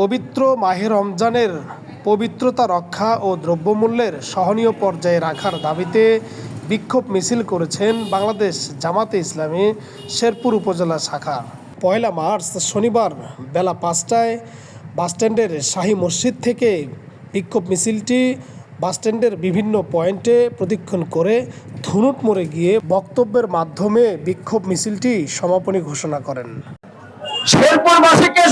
পবিত্র মাহে রমজানের পবিত্রতা রক্ষা ও দ্রব্যমূল্যের সহনীয় পর্যায়ে রাখার দাবিতে বিক্ষোভ মিছিল করেছেন বাংলাদেশ জামাতে ইসলামী শেরপুর উপজেলা শাখা। পয়লা মার্চ শনিবার বেলা পাঁচটায় বাসস্ট্যান্ডের শাহী মসজিদ থেকে বিক্ষোভ মিছিলটি বাসস্ট্যান্ডের বিভিন্ন পয়েন্টে প্রদক্ষিণ করে ধুনুট মোড়ে গিয়ে বক্তব্যের মাধ্যমে বিক্ষোভ মিছিলটি সমাপনী ঘোষণা করেন। শেরপুরবাসীকে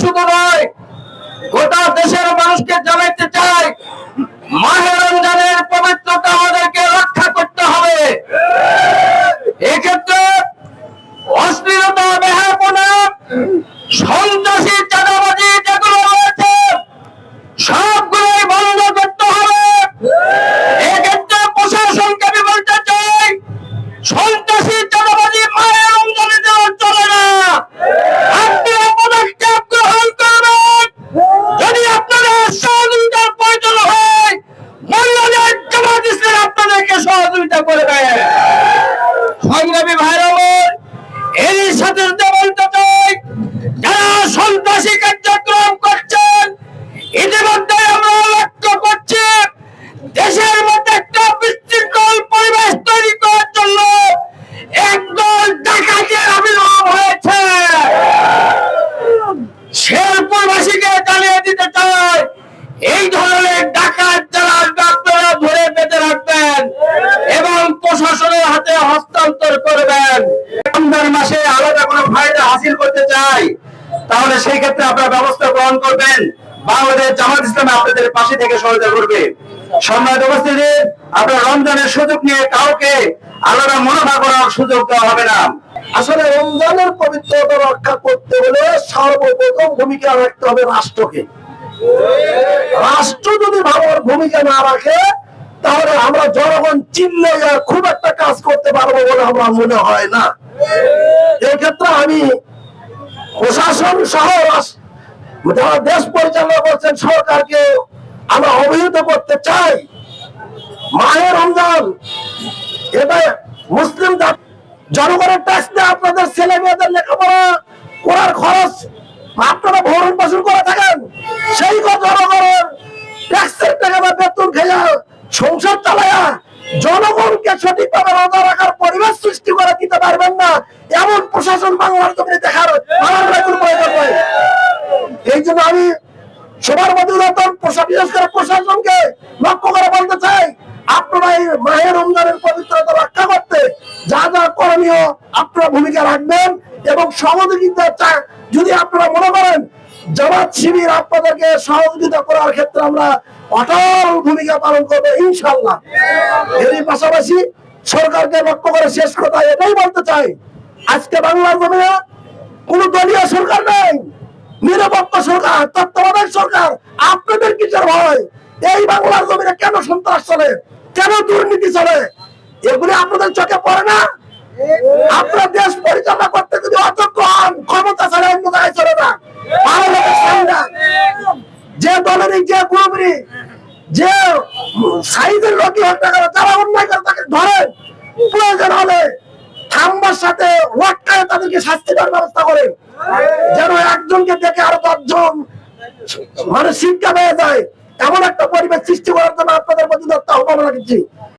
হাসিল করতে চাই, তাহলে সেই ক্ষেত্রে আপনারা ব্যবস্থা গ্রহণ করবেন। বাংলাদেশ জামাত ইসলামে আপনাদের পাশে থেকে সহায়তা করবে। সম্মানিত উপস্থিতি, আপনার রমজানের সুযোগ নিয়ে কাউকে আলাদা মনোভাব করার সুযোগ দেওয়া হবে না। আসলে রমজানের পবিত্রতা রক্ষা করতে হলে সর্বপ্রথম ভূমিকা রাখতে হবে রাষ্ট্রকে। রাষ্ট্র যদি ভাবার ভূমিকা না রাখে, তাহলে আমরা জনগণ চিনলে খুব একটা কাজ করতে পারব বলে আমার মনে হয় না। এক্ষেত্রে আমি প্রশাসন সহ যারা দেশ পরিচালনা করছেন সরকারকে আমরা অবহিত করতে চাই। মাহে রমজান। এটা মুসলিম জনগণের ট্যাক্স দিয়ে আপনাদের ছেলে মেয়েদের লেখাপড়া করার খরচ আপনারা ভরণ পোষণ করে থাকেন। সেই জনগণের ট্যাক্সের টাকা বা বেতন খেয়া সংসার চালায়া জনগণকে সঠিকভাবে রোজা রাখার পরিবেশ সৃষ্টি করে দিতে পারবেন না, এমন প্রশাসন বাংলার জমিনে দেখার আমার বেতন প্রয়োজন নয়। এই সবার মধ্যে প্রশাসনকে লক্ষ্য করে বলতে চাই, আপনারা এই মাহে রমজানের পবিত্রতা রক্ষা করতে যা যা করণীয় আপনারা ভূমিকা রাখবেন এবং সহযোগিতা যদি আপনারা মনে করেন জামাত শিবির আপনাদেরকে সহযোগিতা করার ক্ষেত্রে আমরা অটল ভূমিকা পালন করব ইনশাল্লাহ এরই পাশাপাশি সরকারকে লক্ষ্য করে শেষ কথা এটাই বলতে চাই, আজকে বাংলার জমিনে কোন দলীয় সরকার নেই। নিরপেক্ষ সরকার, তত্ত্বাবধায়ক সরকার, আপনাদের কি কিসের ভয় এই বাংলার জমিনে কেন সন্ত্রাস চলে? কেন দুর্নীতি চলে? এগুলি আপনাদের চোখে পড়ে না? আপনার দেশ পরিচালনা করতে যদি অযোগ্য হন, ক্ষমতা ছাড়া অন্য জায়গায় চলে না যে দলেরই যে গ্রুপেরই যে সাইজের লোকই হোক না কেন, যারা অন্যায় করে তাকে ধরেন প্রয়োজন হলে থাম্বার সাথে ওয়াক্কায় তাদেরকে শাস্তি দেওয়ার ব্যবস্থা করেন যেন একজনকে দেখে আরও দশজন মানে শিক্ষা পেয়ে যায়। এমন একটা পরিবেশ সৃষ্টি করার জন্য আপনাদের প্রতি আহ্বান রাখছি।